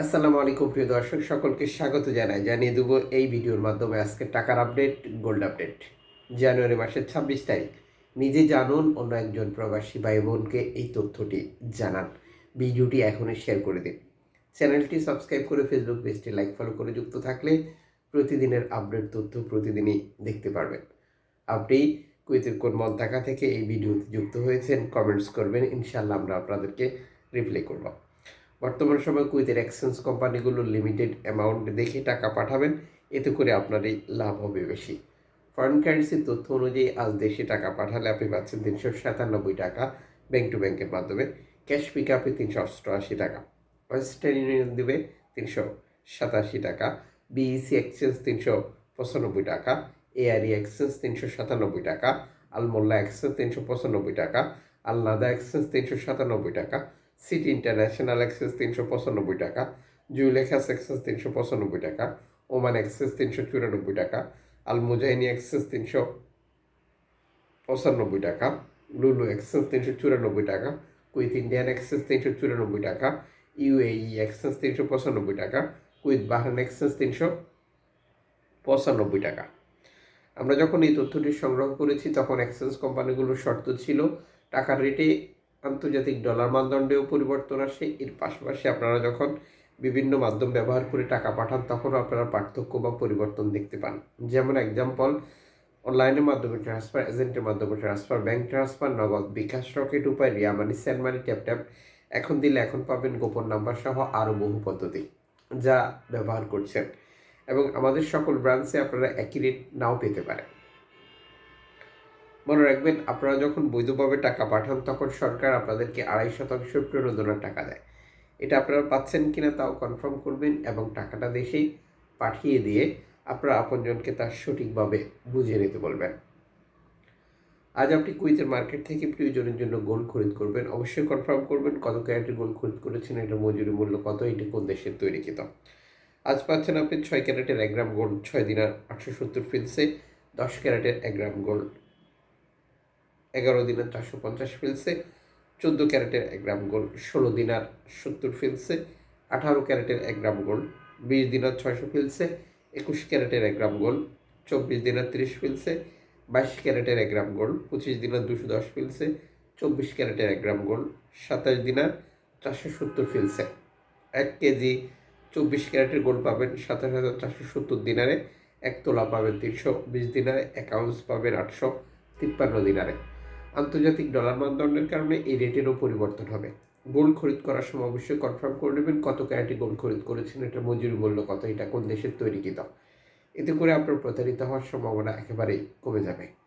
আসসালামু আলাইকুম প্রিয় দর্শক, সকলকে স্বাগত জানাই। জানিয়ে দেবো এই ভিডিওর মাধ্যমে আজকে টাকার আপডেট, গোল্ড আপডেট। জানুয়ারি মাসের ছাব্বিশ তারিখ। নিজে জানুন, অন্য একজন প্রবাসী ভাই বোনকে এই তথ্যটি জানান। ভিডিওটি এখনই শেয়ার করে দিন। চ্যানেলটি সাবস্ক্রাইব করে ফেসবুক পেজটি লাইক, ফলো করে যুক্ত থাকলে প্রতিদিনের আপডেট তথ্য প্রতিদিনই দেখতে পারবেন। আপনি কুয়েতের কোন মন্তাকা থেকে এই ভিডিওতে যুক্ত হয়েছেন, কমেন্টস করবেন ইনশাল্লাহ আমরা আপনাদেরকে রিপ্লাই করব। বর্তমান সময় কুয়েতের এক্সচেঞ্জ কোম্পানিগুলো লিমিটেড অ্যামাউন্ট দেখে টাকা পাঠাবেন, এতে করে আপনারই লাভ হবে বেশি। ফরেন কারেন্সির তথ্য অনুযায়ী আজ দেশে টাকা পাঠালে আপনি পাচ্ছেন তিনশো সাতানব্বই টাকা ব্যাংক টু ব্যাংকের মাধ্যমে। ক্যাশ পিক আপে তিনশো অষ্টআশি টাকা। ওয়েস্টার্ন ইউনিয়ন দেবে তিনশো সাতাশি টাকা। বিইসি এক্সচেঞ্জ তিনশো পঁচানব্বই টাকা। এআরই এক্সচেঞ্জ তিনশো সাতানব্বই টাকা। আলমোল্লা এক্সচেঞ্জ তিনশো পঁচানব্বই টাকা। আলনাদা এক্সচেঞ্জ তিনশো সাতানব্বই টাকা। সিটি ইন্টারন্যাশনাল এক্সেস তিনশো পঁচানব্বই টাকা জুইলেখাস এক্সেস তিনশো পঁচানব্বই টাকা ওমান এক্সেস তিনশো চুরানব্বই টাকা আল মুজাহিনী এক্সেস তিনশো পঁচানব্বই টাকা লুলু এক্সেস তিনশো চুরানব্বই টাকা কুইথ ইন্ডিয়ান এক্সেস তিনশো চুরানব্বই টাকা ইউএই এক্সেস তিনশো পঁচানব্বই টাকা কুইথ বাহারান এক্সেস তিনশো পঁচানব্বই টাকা। আমরা যখন এই তথ্যটি সংগ্রহ করেছি, তখন এক্সচেঞ্জ কোম্পানিগুলোর শর্ত ছিল, টাকার রেটে আন্তর্জাতিক ডলার মানদণ্ডেও পরিবর্তন আসে। এর পাশাপাশি আপনারা যখন বিভিন্ন মাধ্যম ব্যবহার করে টাকা পাঠান তখন আপনারা পার্থক্য বা পরিবর্তন দেখতে পান। যেমন এক্সাম্পল অনলাইনের মাধ্যমে ট্রান্সফার এজেন্টের মাধ্যমে transfer bank transfer Nagad bKash Rocket Upay, Ria Money send money tap tap এখন দিলে এখন পাবেন গোপন নাম্বার সহ আরও বহু পদ্ধতি যা ব্যবহার করছেন। এবং আমাদের সকল ব্রাঞ্চে আপনারা একই রেট নাও পেতে পারেন। মনে রাখবেন, আপনারা যখন বৈধভাবে টাকা পাঠান, তখন সরকার আপনাদেরকে আড়াই শতাংশ প্রণোদনার টাকা দেয়। এটা আপনারা পাচ্ছেন কিনা তাও কনফার্ম করবেন এবং টাকাটা দেশেই পাঠিয়ে দিয়ে আপনারা আপনজনকে তার সঠিকভাবে বুঝিয়ে নিতে বলবেন। আজ আপনি কুইজের মার্কেট থেকে প্রয়োজনের জন্য গোল্ড খরিদ করবেন। অবশ্যই কনফার্ম করবেন কত ক্যারেটের গোল্ড খরিদ করেছেন, এটা মজুরি মূল্য কত, এটি কোন দেশের তৈরিকৃত। আজ পাচ্ছেন আপনি ছয় ক্যারেটের এক গ্রাম গোল্ড, ছয় দিনার আটশো সত্তর ফিলসে দশ ক্যারেটের এক গ্রাম গোল্ড। এগারো দিনের চারশো পঞ্চাশ ফিলসে চোদ্দ ক্যারেটের এক গ্রাম গোল্ড ষোলো দিনার সত্তর ফিলসে আঠারো ক্যারেটের এক গ্রাম গোল্ড বিশ দিনার ছয়শো ফিলসে একুশ ক্যারেটের এক গ্রাম গোল্ড চব্বিশ দিনার তিরিশ ফিলসে বাইশ ক্যারেটের এক গ্রাম গোল্ড পঁচিশ দিনার দুশো দশ ফিলসে চব্বিশ ক্যারেটের এক গ্রাম গোল্ড সাতাশ দিনার চারশো সত্তর ফিলসে এক কেজি চব্বিশ ক্যারেটের গোল্ড পাবেন সাতাশ হাজার চারশো সত্তর দিনারে, এক তোলা পাবেন তিনশো, বিশ দিনারে এক আউন্স পাবেন আটশো তিপ্পান্ন দিনারে। আন্তর্জাতিক ডলার মানদণ্ডের কারণে এই রেটেরও পরিবর্তন হবে। গোল্ড খরিদ করার সময় অবশ্যই কনফার্ম করে নেবেন কত ক্যারেটে গোল্ড খরিদ করেছেন, এটা মজুরি মূল্য কত, এটা কোন দেশের তৈরিকৃত এতে করে আপনার প্রতারিত হওয়ার সম্ভাবনা একেবারেই কমে যাবে।